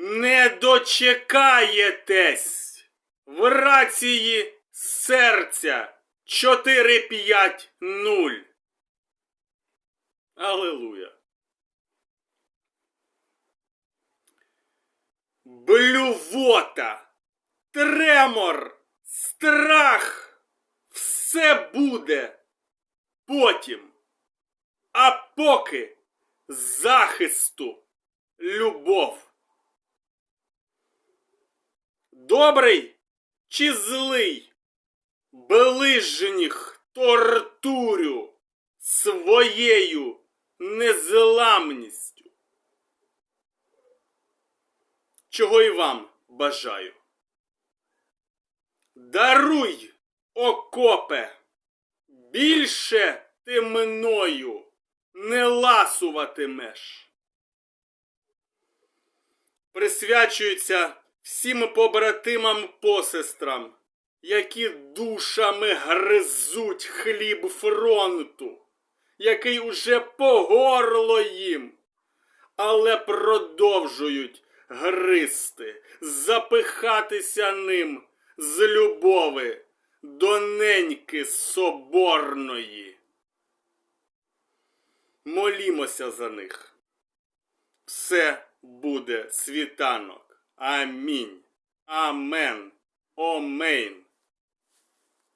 Не дочекаєтесь в рації серця 450. Алилуя. Блювота, тремор, страх. Все буде потім. А поки захисту любов. Добрий чи злий? Ближніх тортурю своєю незламністю. Чого і вам бажаю. Даруй, окопе, більше ти мною не ласуватимеш. Присвячується всім побратимам посестрам, які душами гризуть хліб фронту, який уже по горло їм, але продовжують гризти, запихатися ним з любови до неньки соборної. Молімося за них. Все буде світанок. Амінь. Амен. Омейн.